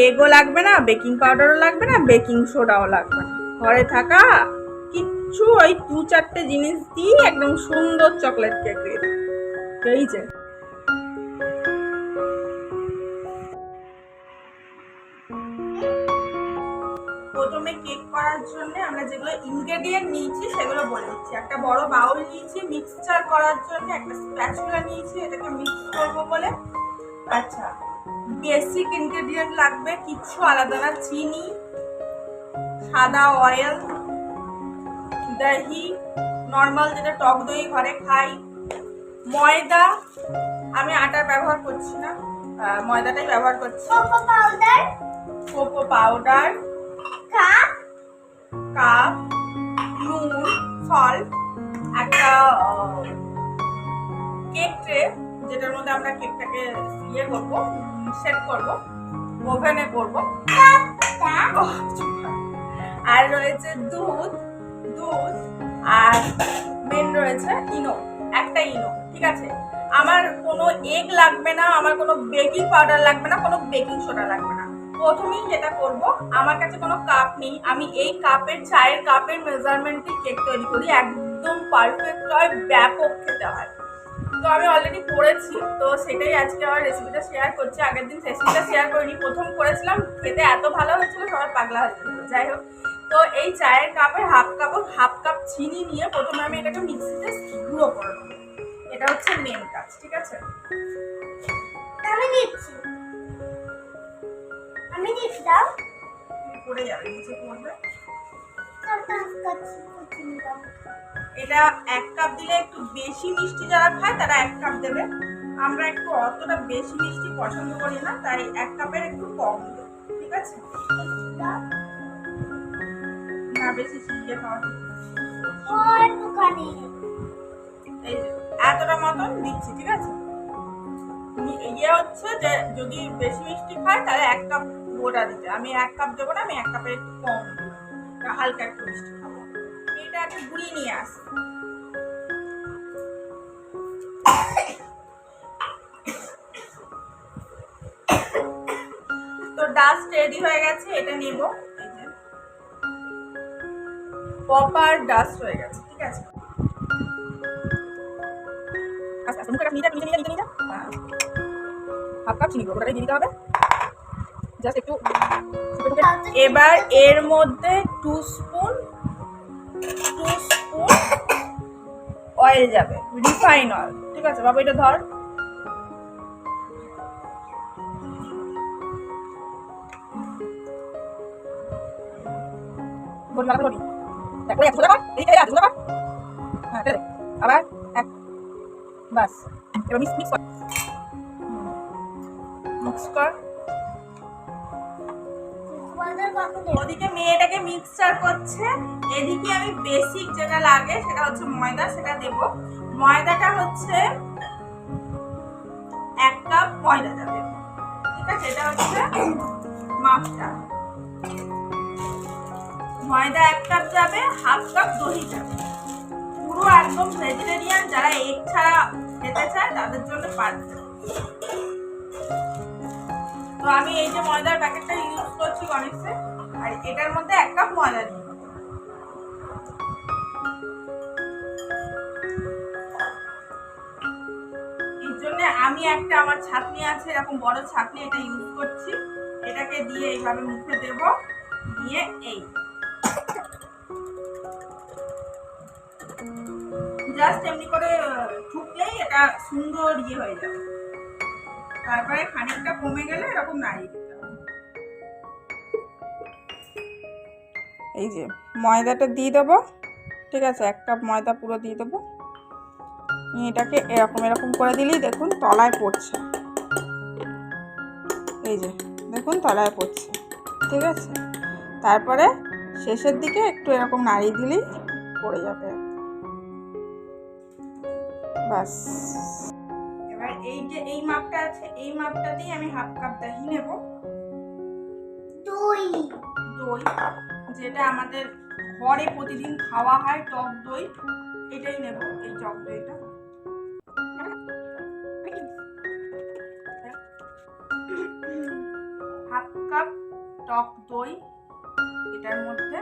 এগও লাগবে না বেকিং পাউডারও লাগবে না বেকিং সোডাও লাগবে না। ঘরে থাকা কিচ্ছু ওই দু চারটে জিনিস দিয়ে একদম সুন্দর চকলেট কেক রেডি। এই যে। প্রথমে কেক করার জন্য আমরা যেগুলো ইনগ্রেডিয়েন্ট নিয়েছি সেগুলো বলে দিচ্ছি। একটা বড় বাউল নিয়েছি মিক্সচার করার জন্য একটা স্প্যাচুলা নিয়েছি, এটাকে মিক্স করব বলে। আচ্ছা বেসিক ইনগ্রেডিয়েন্ট লাগবে কিচ্ছু আলাদা না চিনি সাদা অয়েল দহি নর্মাল যেটা টক দই ঘরে খাই। ময়দা আমি আটার ব্যবহার করছি না ময়দাটাই ব্যবহার করছি। Cocoa powder cocoa powder cup cup নুন সল্ট একটা কেক ট্রে যেটার মধ্যে আমরা কেকটাকে ইয়ে করব। সেট করব ওভেনে করব। আর রয়েছে দুধ দুধ আর মেন রয়েছে ইনো, একটা ইনো, ঠিক আছে? আমার কোনো এগ লাগবে না, আমার কোনো বেকিং পাউডার লাগবে না, কোনো বেকিং সোডা লাগবে না। প্রথমেই যেটা করব, আমার কাছে কোনো কাপ নেই, আমি এই কাপের চায়ের কাপের মেজারমেন্টে কেক তৈরি করি, একদম পারফেক্ট হয়, ব্যাপক খেতে হয়। তো আমি অলরেডি করেছি। তো সেটাই আজকে আমার রেসিপিটা শেয়ার করছি। আগের দিন রেসিপিটা শেয়ার করিনি। প্রথম করেছিলাম। খেতে এত ভালো হয়েছিল সবাই পাগলা হয়েছিল যাই হোক তো এই চায়ের কাপে হাফ কাপ হাফ কাপ চিনি নিয়ে প্রথমে আমি এটাকে মিক্সিতে গুঁড়ো করে নেব। এটা হচ্ছে মেন কাজ ঠিক আছে? আমি দিচ্ছি আমি দিচ্ছি দাও। পড়ে যাবে নিচে পড়বে কাজ করছি করছি দাও এটা এক কাপ দিলে একটু বেশি মিষ্টি যারা খায় তারা এক কাপ দেবে। আমরা একটু অতটা বেশি মিষ্টি পছন্দ করি না তাই এক কাপের একটু কম দেবো ঠিক আছে? না বেশি চিনিয়ে খাওয়া এই এতটা মতন দিচ্ছি ঠিক আছে? ইয়ে হচ্ছে যে যদি বেশি মিষ্টি খায় তাহলে এক কাপ গোটা দিতে। আমি এক কাপ দেবো না আমি এক কাপের একটু কম দেবো। হালকা একটু মিষ্টি। এটা আগে গুঁড়িয়ে নিয়ে আসি। তো ডাস্ট রেডি হয়ে গেছে এটা নেব। প্রপার ডাস্ট হয়ে গেছে ঠিক আছে? আচ্ছা আচ্ছা মুখে নিয়ে যা নিয়ে যা নিয়ে যা হ্যাঁ। হাফ কাপ চিনি ওটাই দিয়ে দিতে হবে। জাস্ট একটু ফুটে এবার এর মধ্যে টু স্পুন অয়েল যাবে। রিফাইন অয়েল ঠিক আছে বাবা এটা ধর। হ্যাঁ আবার এক। বাস। এবার মিক্স মিক্স কর। মিক্স কর। ওদিকে মেয়েটাকে মিক্সচার করছে। এদিকে আমি বেসিক যেটা লাগে সেটা হচ্ছে ময়দা, সেটা দেব। ময়দাটা হচ্ছে এক কাপ ময়দা যাবে। ঠিক আছে? এটা হচ্ছে মাপটা। ময়দা এক কাপ যাবে, হাফ কাপ দহি যাবে। পুরো একদম ভেজিটেরিয়ান যারা এগ ছাড়া খেতে চায়, তাদের জন্য পারফেক্ট তো আমি এই যে ময়দার প্যাকেটটা ইউজ করছি গণেশে আর এটার মধ্যে এক কাপ ময়দা নিয়ে আমি একটা আমার ছাকনি আছে, এরকম বড় ছাকনি এটা ইউজ করছি। এটাকে দিয়ে এইভাবে মুখে দেব। দিয়ে এই। জাস্ট এমনি করে ঠুকলেই এটা সুন্দর ইয়ে হয়ে যাবে। তারপরে খানিকটা কমে গেলে এরকম নাড়িয়ে এই যে ময়দাটা দিয়ে দেবো। ঠিক আছে এক কাপ ময়দা পুরো দিয়ে দেবো। নিয়ে এটাকে এরকম এরকম করে দিলেই দেখুন তলায় পড়ছে। এই যে দেখুন তলায় পড়ছে ঠিক আছে? তারপরে শেষের দিকে একটু এরকম নাড়িয়ে দিলেই পড়ে যাবে। বাস এবার এই যে এই মাপটা আছে এই মাপটাতেই আমি হাফ কাপ দহি নেব। দই। দই যেটা আমাদের ঘরে প্রতিদিন খাওয়া হয় টক দই এটাই নেব এই টক দইটা। টক দই এটার মধ্যে?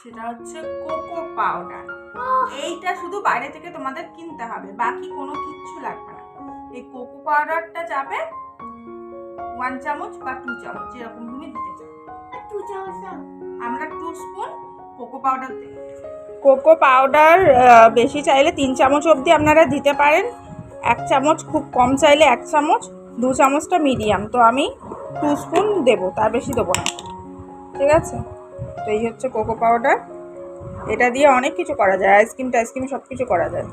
সেটা হচ্ছে কোকো পাউডার এইটা শুধু বাইরে থেকে তোমাদের কিনতে হবে বাকি কোনো কিচ্ছু লাগবে না। এই কোকো পাউডারটা যাবে ওয়ান চামচ বা টু চামচ যেরকম তুমি দিতে চাও। দু চামচ আমরা টু স্পুন কোকো পাউডার দিই কোকো পাউডার বেশি চাইলে তিন চামচ অবধি আপনারা দিতে পারেন। এক চামচ খুব কম চাইলে এক চামচ দু চামচটা মিডিয়াম। তো আমি টু স্পুন দেবো তার বেশি দেবো না। ঠিক আছে? তো এই হচ্ছে কোকো পাউডার। এটা দিয়ে অনেক কিছু করা যায় আইসক্রিম টাইসক্রিম সব কিছু করা যায়।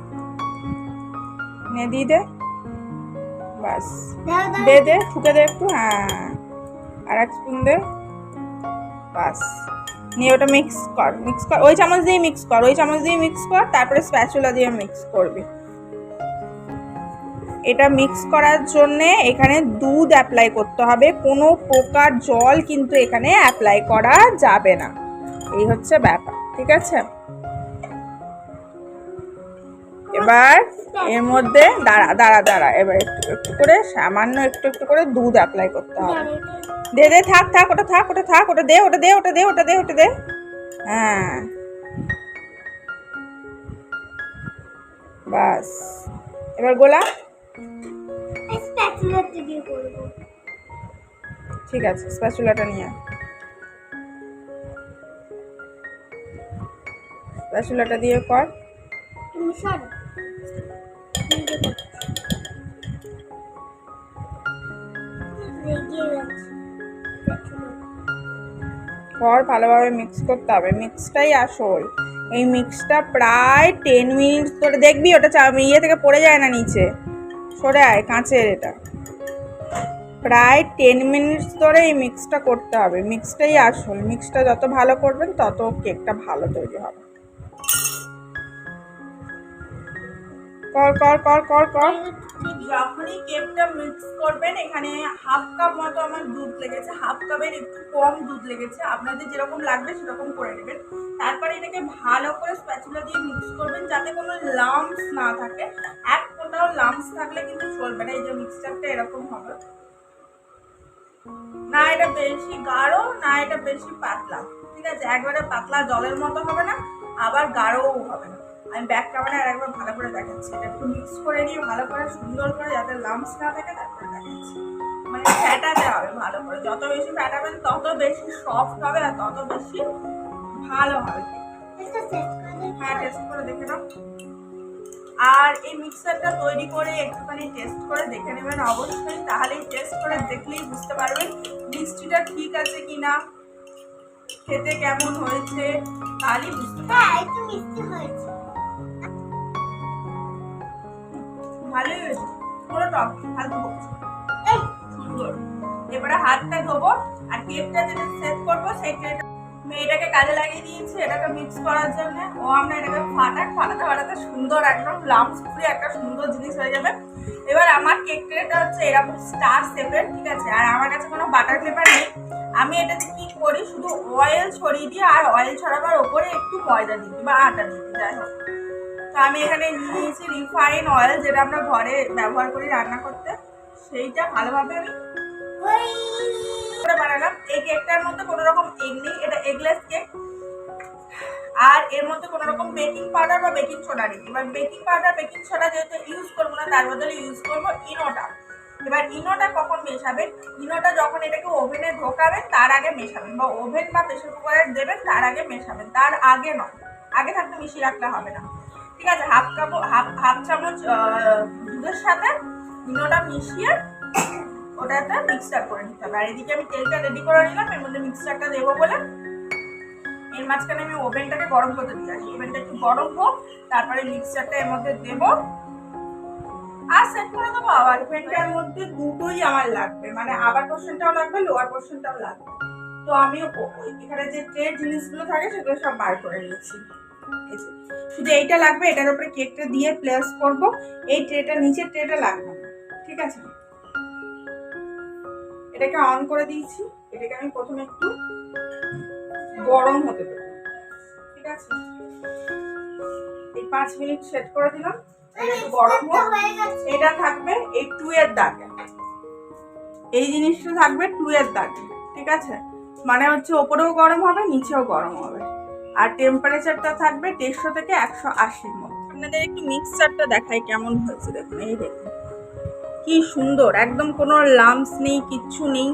নে দিয়ে দে। বাস। দে দে ঠুকে দে একটু হ্যাঁ। আর এক স্পুন দে। বাস নিয়ে ওটা মিক্স কর মিক্স কর। ওই চামচ দিয়ে মিক্স কর ওই চামচ দিয়ে মিক্স কর তারপরে স্প্যাচুলা দিয়ে মিক্স করবি। এটা মিক্স করার জন্যে এখানে দুধ অ্যাপ্লাই করতে হবে। কোনো প্রকার জল কিন্তু এখানে অ্যাপ্লাই করা যাবে না। এই হচ্ছে ব্যাপার, ঠিক আছে? এবার এর মধ্যে দাঁড়া দাঁড়া দাঁড়া, এবার একটু একটু করে সামান্য একটু একটু করে দুধ অ্যাপ্লাই করতে হবে। দে দে, থাক থাক, ওটা থাক ওটা থাক, ওটা দে ওটা দে ওটা দে ওটা দে ওটা দে। হ্যাঁ। বাস। এবার গোলা। তে দিয়ে করব। ঠিক আছে স্প্যাচুলাটা নিয়ে স্প্যাচুলাটা দিয়ে কর। তুমি সরো। কর ভালোভাবে মিক্স করতে হবে। মিক্সটাই আসল। এই মিক্সটা প্রায় টেন মিনিটস ধরে দেখবি ওটা ইয়ে থেকে পড়ে যায় না নিচে। সরে আয় কাঁচের এটা। প্রায় টেন মিনিটস ধরে এই মিক্সটা করতে হবে। মিক্সটাই আসল। মিক্সটা যত ভালো করবেন, তত কেকটা ভালো তৈরি হবে। কর কর কর কর কর। যখনই কেকটা মিক্স করবেন, এখানে হাফ কাপ মতো আমার দুধ লেগেছে। হাফ কাপের একটু কম দুধ লেগেছে। আপনাদের যেরকম লাগবে, সেরকম করে নেবেন। তারপরে এটাকে ভালো করে স্প্যাচুলা দিয়ে মিক্স করবেন, যাতে কোনো লাম্পস না থাকে। এক ফোঁটাও লাম্পস থাকলে কিন্তু চলবে না। এই যে মিক্সচারটা এরকম হবে। এটা বেশি গাঢ় না এটা বেশি পাতলা। ঠিক আছে? একবারে পাতলা জলের মতো হবে না আবার গাঢ়ও হবে না। আমি ব্যাক ক্যামেরায় আর একবার ভালো করে দেখাচ্ছি। এটা একটু মিক্স করে নিয়ে ভালো করে সুন্দর করে যাতে লাম্পস না থাকে তারপরে দেখাচ্ছি। মানে ফ্যাটাতে হবে ভালো করে। যত বেশি ফ্যাটাবেন তত বেশি সফট হবে আর তত বেশি ভালো হবে। হ্যাঁ টেস্ট করে দেখে নাও। আর এই মিক্সারটা তৈরি করে একটুখানি টেস্ট করে দেখে নেবেন অবশ্যই। তাহলেই টেস্ট করে দেখলেই বুঝতে পারবেন মিষ্টিটা ঠিক আছে কিনা? খেতে কেমন হয়েছে? তাহলে বুঝতে হ্যাঁ। ভালোই হয়েছে। পুরো টক ভালো সুন্দর। এবারে হাতটা ধোবো আর কেপটা যেটা সেট করব সেই মেয়েটাকে কাজে লাগিয়ে দিয়েছি, এটাকে মিক্স করার জন্য। ও আমরা এটাকে ফাটাক, ফাটাতে ফাটাতে সুন্দর একদম লাম্পস ফ্রি একটা সুন্দর জিনিস হয়ে যাবে। এবার আমার কেক ট্রেটা হচ্ছে এরকম স্টার শেপের ঠিক আছে? আর আমার কাছে কোনো বাটার পেপার নেই। আমি এটাতে কি করি, শুধু অয়েল ছড়িয়ে দিই আর অয়েল ছড়াবার ওপরে একটু ময়দা দিই বা আটা দিই, যাই হোক। তো আমি এখানে নিয়েছি রিফাইন অয়েল যেটা আমরা ঘরে ব্যবহার করি রান্না করতে। সেইটা ভালোভাবে আমি করে বানালাম। এই কেকটার মধ্যে কোনো রকম এগ নেই, এটা এগলেস কেক আর এর মধ্যে কোনো রকম বেকিং পাউডার বা বেকিং সোডা নেই। এবার বেকিং পাউডার বেকিং সোডা যেহেতু ইউজ করব না, তার বদলে ইউজ করব ইনোটা এবার ইনোটা কখন মেশাবেন? ইনোটা যখন এটাকে ওভেনে ঢোকাবেন, তার আগে মেশাবেন বা ওভেন বা প্রেশার কুকারে দেবেন, তার আগে মেশাবেন। তার আগে নয়। আগে থাকতে মিশিয়ে রাখলে হবে না। ঠিক আছে হাফ কাপ হাফ হাফ চামচ দুধের সাথে ইনোটা মিশিয়ে ওটাতে মিক্সচার করে নিতে হবে। আর এদিকে আমি তেলটা রেডি করে নিলাম, এর মধ্যে মিক্সচারটা দেবো বলে এর মাঝখানে আমি ওভেনটাকে গরম করতে দিয়ে আসি। ওভেনটা একটু গরম হোক, তারপরে মিক্সচারটা এর মধ্যে দেবো। আর সেট করে দেবো আবার। ওভেনটার মধ্যে দুটোই আমার লাগবে। মানে আবার পোর্শনটাও লাগবে লোয়ার পোর্শনটাও লাগবে। তো আমিও এখানে যে ট্রে জিনিসগুলো থাকে, সেগুলো সব বার করে নিয়েছি। শুধু এইটা লাগবে, এটার উপরে কেকটা দিয়ে প্লেস করব। এই ট্রেটা নিচের ট্রেটা লাগবে ঠিক আছে? এটাকে অন করে দিয়েছি। এটাকে আমি প্রথমে একটু গরম হতে দেবো। ঠিক আছে? এই পাঁচ মিনিট সেট করে দিলাম। একটু গরম হোক। এটা থাকবে এই টু এর দাগে। এই জিনিসটা থাকবে টু এর দাগে। ঠিক আছে? মানে হচ্ছে ওপরেও গরম হবে নিচেও গরম হবে। আর টেম্পারেচারটা থাকবে দেড়শো থেকে একশো আশির মধ্যে আপনাদের একটু মিক্সচারটা দেখাই কেমন হয়েছে দেখুন এই দেখুন। কি সুন্দর একদম কোনো লাম্পস নেই কিচ্ছু নেই।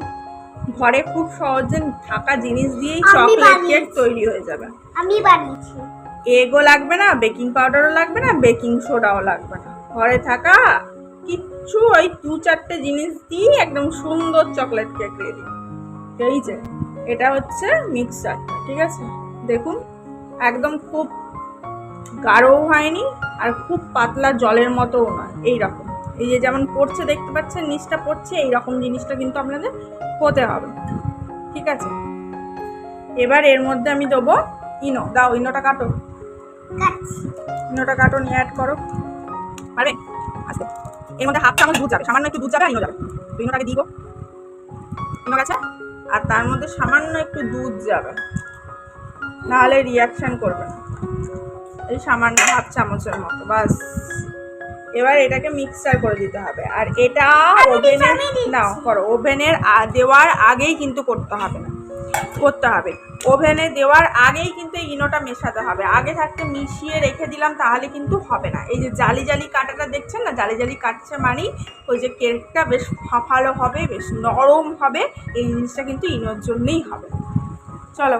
ঘরে খুব সহজে থাকা জিনিস দিয়েই চকলেট কেক তৈরি হয়ে যাবে। আমি বানিয়েছি। এগও লাগবে না বেকিং পাউডারও লাগবে না বেকিং সোডাও লাগবে না। ঘরে থাকা কিচ্ছু ওই দু চারটে জিনিস দিয়ে একদম সুন্দর চকলেট কেক রেডি এই যে এটা হচ্ছে মিক্সার ঠিক আছে? দেখুন একদম খুব গাঢ়ও হয়নি আর খুব পাতলা জলের মতোও নয় এইরকম। এই যে যেমন পড়ছে, দেখতে পাচ্ছেন, নিচটা পড়ছে, এইরকম জিনিসটা কিন্তু আপনাদের হতে হবে। ঠিক আছে? এবার এর মধ্যে আমি দেবো ইনো। দাও, ইনোটা কাটো। ইনোটা কাটো, নিয়ে অ্যাড করো। আরে আচ্ছা এর মধ্যে হাফ চামচ দুধ যাবে। সামান্য একটু দুধ যাবে ইনো যাবে। তো ইনোটাকে দিব। ইনো গেছে? আর তার মধ্যে সামান্য একটু দুধ যাবে। নাহলে রিয়াকশন করবে এই সামান্য হাফ চামচের মতো, বাস। এবার এটাকে মিক্সচার করে দিতে হবে। আর এটা দিচ্ছি। নাও করো। ওভেনের দেওয়ার আগেই কিন্তু করতে হবে না। করতে হবে। ওভেনে দেওয়ার আগেই কিন্তু এই ইনোটা মেশাতে হবে। আগে থাকতে মিশিয়ে রেখে দিলাম তাহলে কিন্তু হবে না। এই যে জালি জালি কাটাটা দেখছেন না? জালি জালি কাটছে মানেই ওই যে কেকটা বেশ ফাফালো হবে বেশ নরম হবে। এই জিনিসটা কিন্তু ইনোর জন্যেই হবে। চলো।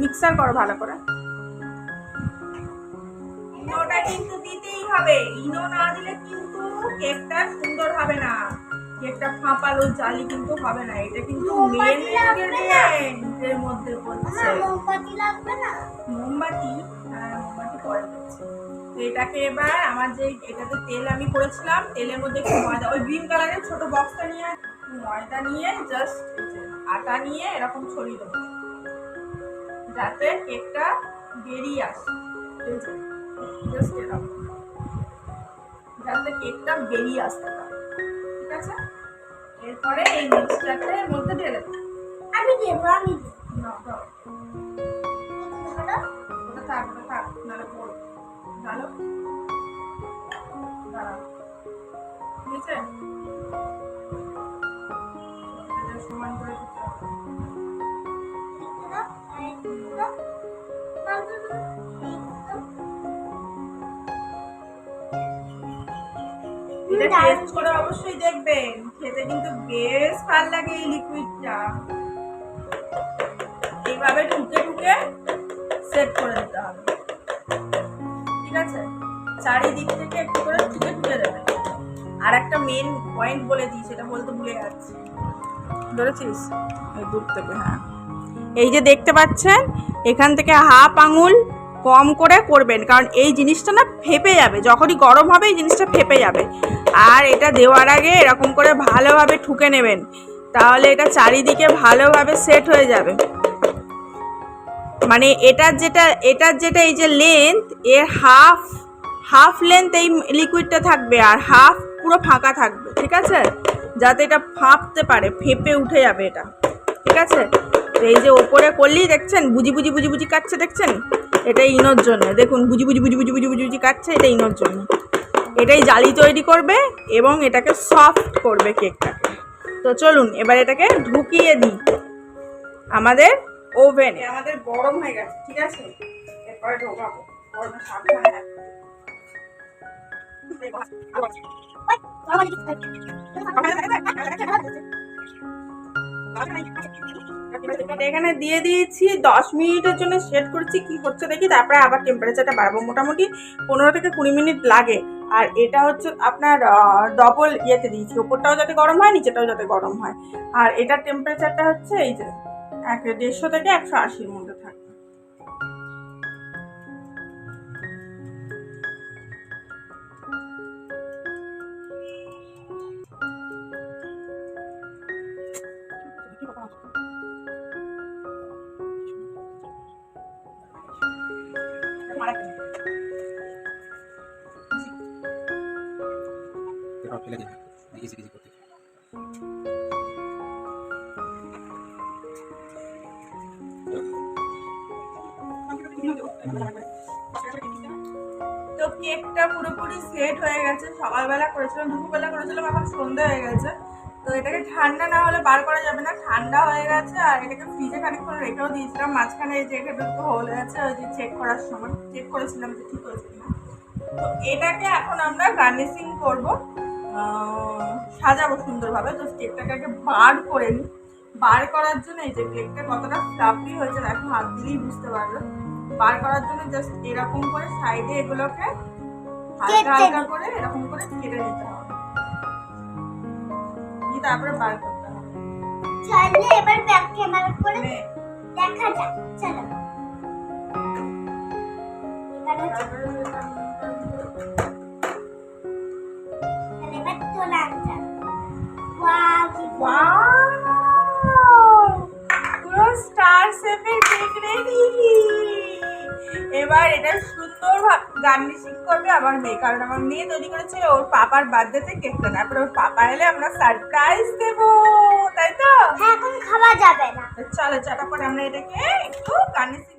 মিক্সার করো ভালো করে। ইনোটা কিন্তু দিতেই হবে। ইনো না দিলে কিন্তু কেকটা সুন্দর হবে না। কেকটা ফাঁপালো জালি কিন্তু হবে না। এটা কিন্তু মেন এর মধ্যে পড়ছে। মোমবাতি লাগবে না? মোমবাতি? হ্যাঁ মোমবাতি পরে তো এটাকে এবার আমার যে এটাতে তেল আমি করেছিলাম তেলের মধ্যে একটু ময়দা ওই গ্রিন কালারের ছোট বক্সটা নিয়ে ময়দা নিয়ে জাস্ট আটা নিয়ে এরকম ছড়িয়ে দেবো। যাতে কেকটা বেরিয়ে আসে। জাস্ট এরকম যাতে কেকটা বেরিয়ে আসতে পারে। ঠিক আছে? এরপরে এই মিক্সচারটা এর মধ্যে ঢেলে দেবো। আমি দেবো আমি না দাও। ওটা থাক ওটা থাক নাহলে পড়বে। ভালো দাঁড়াও। ঠিক আছে? সমান করে দিতে হবে। এটা টেস্ট করে অবশ্যই দেখবেন খেতে কিন্তু বেশ ভালো লাগে এই লিকুইডটা এইভাবে ঠুকে ঠুকে সেট করে দিতে হবে। ঠিক আছে? চারিদিক থেকে একটু করে ঠুকে ঠুকে দেবে। আর একটা মেন পয়েন্ট বলে দিই সেটা বলতে ভুলে যাচ্ছি। ধরেছিস? দূর থেকে হ্যাঁ। এই যে দেখতে পাচ্ছেন এখান থেকে হাফ আঙুল কম করে করবেন। কারণ এই জিনিসটা না ফেপে যাবে। যখনই গরম হবে এই জিনিসটা ফেপে যাবে। আর এটা দেওয়ার আগে এরকম করে ভালোভাবে ঠুকে নেবেন। তাহলে এটা চারিদিকে ভালোভাবে সেট হয়ে যাবে। মানে এটার যেটা এটার যেটা এই যে লেন্থ এর হাফ হাফ লেন্থ এই লিকুইডটা থাকবে আর হাফ পুরো ফাঁকা থাকবে, ঠিক আছে? যাতে এটা ফাঁপতে পারে, ফেপে উঠে যাবে এটা, ঠিক আছে? তো এই যে ওপরে করলেই দেখছেন, বুঝি বুঝি বুঝি বুঝি কাটছে, দেখছেন? এটা ইনোর জন্য, দেখুন বুঝি বুঝি বুঝি বুঝি বুঝি বুঝি বুঝি কাটছে, এটা ইনোর জন্য। এটাই জালি তৈরি করবে এবং এটাকে সফট করবে কেকটাকে তো চলুন, এবার এটাকে ঢুকিয়ে দিই আমাদের ওভেনে আমাদের গরম হয়ে গেছে, ঠিক আছে? ঢোকাবো এখানে দিয়ে দিয়েছি, দশ মিনিটের জন্য সেট করেছি, কি হচ্ছে দেখি? তারপরে আবার টেম্পারেচারটা বাড়াবো। মোটামুটি পনেরো থেকে কুড়ি মিনিট লাগে। আর এটা হচ্ছে আপনার ডবল ইয়েতে দিয়েছি। ওপরটাও যাতে গরম হয় নিচেটাও যাতে গরম হয়। আর এটার টেম্পারেচারটা হচ্ছে এই যে এক দেড়শো থেকে একশো আশির মধ্যে কেকটা পুরোপুরি সেট হয়ে গেছে, সকালবেলা করেছিলাম, দুপুরবেলা করেছিলাম, এখন সন্ধে হয়ে গেছে। তো এটাকে ঠান্ডা না হলে বার করা যাবে না, ঠান্ডা হয়ে গেছে আর এটাকে ফ্রিজে খানিকক্ষণ রেখেও দিয়েছিলাম। মাঝখানে যে এখানে একটু হোল আছে, ওই যে চেক করার সময় চেক করেছিলাম যে ঠিক হয়েছে কিনা। তো এটাকে এখন আমরা গার্নিশিং করব। সাজাবো সুন্দরভাবে তো কেকটাকে আগে বার করে নিই। বার করার জন্য এই যে কেকটা কতটা ফ্লাফি হয়েছে, দেখো, হাত দিলেই বুঝতে পারবে। বার করার জন্য জাস্ট এরকম করে সাইডে এগুলোকে হালকা হালকা করে এরকম করে কেটে নিতে হবে। দিয়ে তারপরে বার করতে হবে। চলে এবার ব্যাক ক্যামেরা করে দেখা যাক চলো। এবার ওয়াও! পুরো স্টার শেপের এটা সুন্দর গার্নিশিং করবে আমার মেয়ে কারণ আমার মেয়ে তৈরি করেছে ওর পাপার বার্থডেতে কেকটা তারপরে ওর পাপা এলে আমরা সারপ্রাইজ দেব তাই তো? হ্যাঁ এখন খাওয়া যাবে না। চলো চলো চটাপট আমরা এটাকে একটু গার্নিশিং